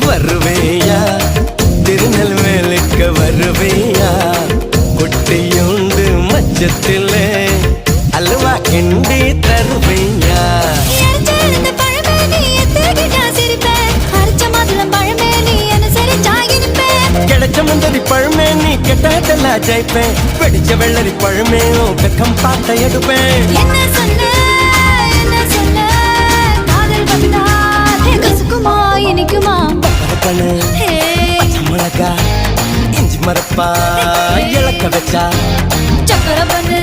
வருவேயா? திருநெல்வேலுக்கு வருவேயா? குட்டியுண்டு மச்சத்திலே அல்வா கிண்டி தருவேயா? கிடைச்ச முந்தரி பழமே நீ கெட்டதெல்லாம் ஜெயிப்பேன் வெடிச்ச வெள்ளரி பழமே உன் வெக்கம் பார்த்த எடுப்பேன் நானு மிளகா இஞ்சி மரப்பா இழக்க வச்சா சக்கர பண்ணு